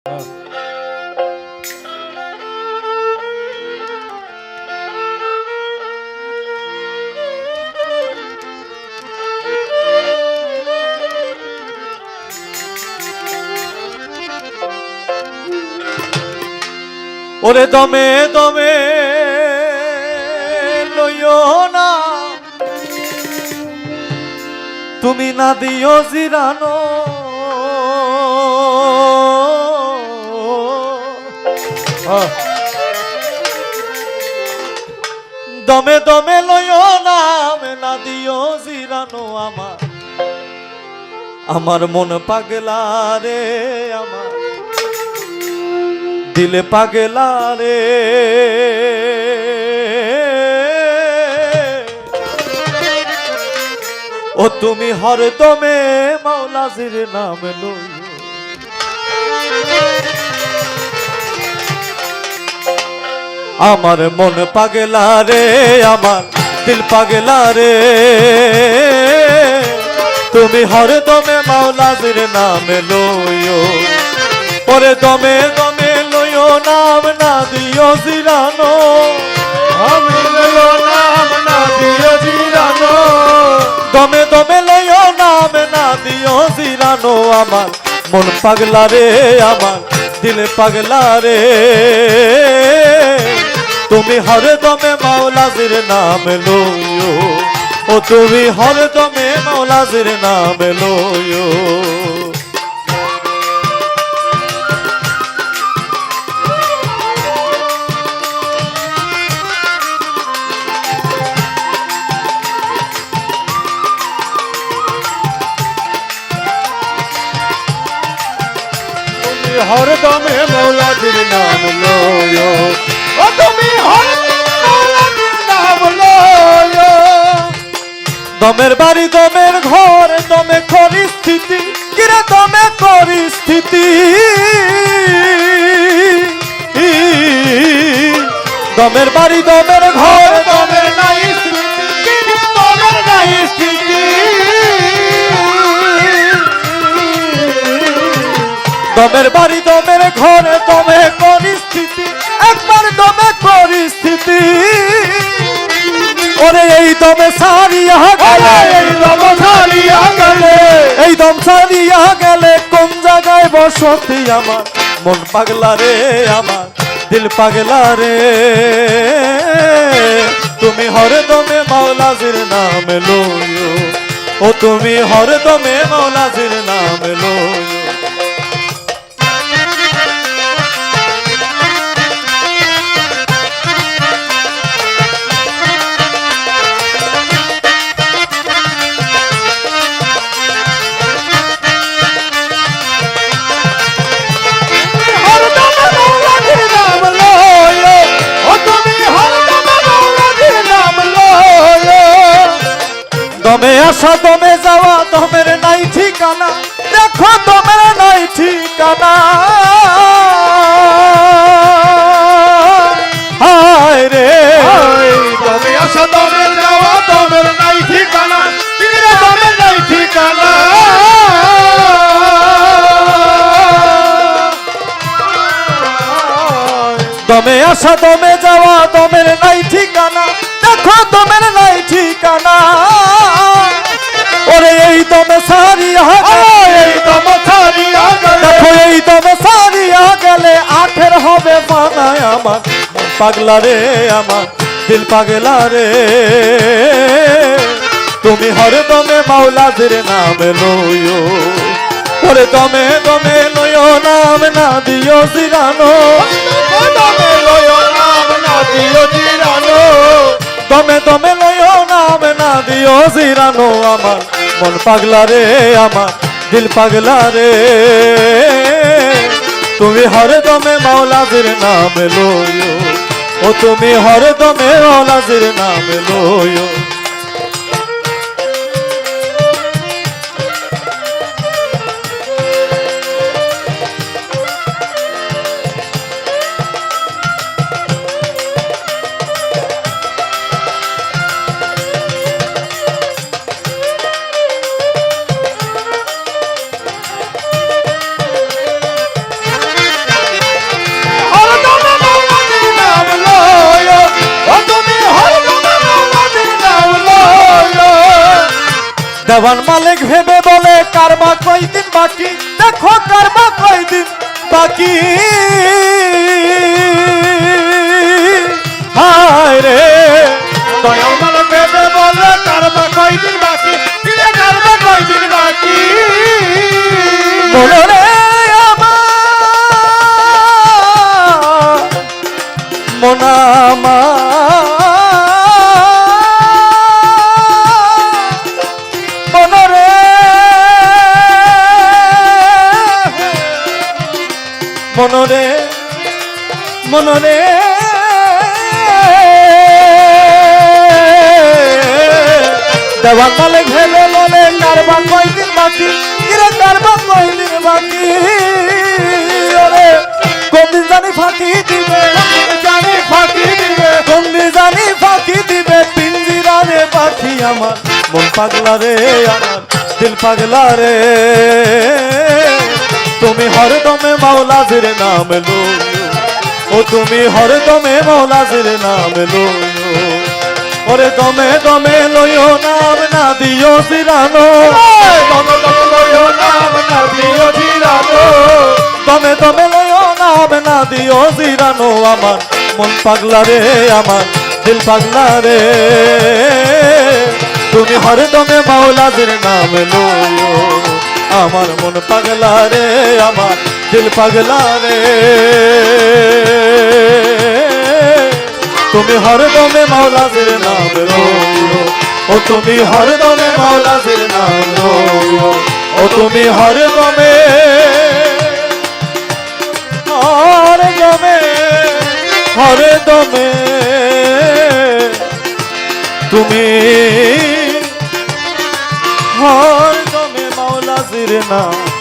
ওরে দমে দমে লইও না। তুমি না দিও জিরানো। দমে দমে লইও না আমি না দিও জিরানো আমার। আমার মন পাগলা রে আমার। দিলে পাগলা রে। ও তুমি হরদমে মাওলাজির নাম লইও। আমার মন পাগলা রে আমার দিল পাগলা রে। তুমি হরদমে মাওলাজির নাম লইও পরে দমে দমে লইও নাম না দিও আমি লইও নাম না দিও জিরানো। দমে দমে লইও নাম না দিও জিরানো। আমার মন পাগলা রে আমার দিল পাগলা রে। তুমি হরে দমে মাওলাজির নাম লইও। ও তুমি হরে দমে মাওলাজির নাম লইও। হরদমে মৌলাদির নাম লয় দমের বাড়ি, দমের ঘর, দমে পরিস্থিতি কিরে দমে পরিস্থিতি দমের বাড়ি, দমের ঘর, দমের নাই দমের স্থিতি? বাড়ি, দমের ঘর, দমে দমে সারিয়া গেলে। এই দম সারিয়া গেলে কোন জায়গায় বসতি আমার? মন পাগলা রে আমার দিল পাগলা রে। তুমি হরে দমে মাওলাজির নাম লইও। ও তুমি হরে দমে মাওলাজির নাম লইও। আসা দমে যাওয়া দমের নাই ঠিকানা। দেখো দমের নাই ঠিকানা। হায় রে। দমে আসা দমে যাওয়া দমের নাই ঠিকানা। তীরে দমের নাই ঠিকানা। দমে আসা দমে যাওয়া দমের নাই ঠিকানা। দেখো দমের পাগলা রে আমার, দিল পাগলা রে। তুমি হরে দমে মাওলাদের নাম লইও ওরে দমে দমে লইও, নাম না দিও জিরানো। দমে লয় নাম না দিও জিরানো দমে দমে লইও, নাম না দিও জিরানো আমার। মন পাগলা রে আমার, দিল পাগলা রে। তুমি হরে দমে মাওলাজির নাম লইও। ও তুমি হরদমে অলাজের নাম লইও। কয়দিন মনরে মনরে। দেওয়ান মালে ঘেলে বলে কারবা কয়দিন বাকি কিরে কারবা কয়দিন বাকি ওরে কোনদিন জানি ফাঁকি দিবে জানি ফাঁকি দিবে কোনদিন জানি ফাঁকি দিবে, পিঞ্জিরারে পাখি আমার। মন পাগলা রে আমার দিল পাগলা রে। তুমি হরদমে মাওলাজির নাম লো। ও তুমি হরদমে মাওলাজির নাম লো। ওরে দমে দমে লইও নাম না দিও সিরানো দমে দমে লইও নাম না দিও জিরানো। দমে দমে লইও নাম না দিও সিরানো আমার মন পাগলা রে আমার দিল পাগলা রে। হরদমে মাওলাজির নাম লইও। আমার মন পাগলা রে, আমার দিল পাগলা রে। তুমি হরদমে মাওলাজির নাম লইও। ও তুমি হরদমে মাওলাজির নাম লইও। ও তুমি হরদমে হরদমে হরদমে তুমি নাম লইও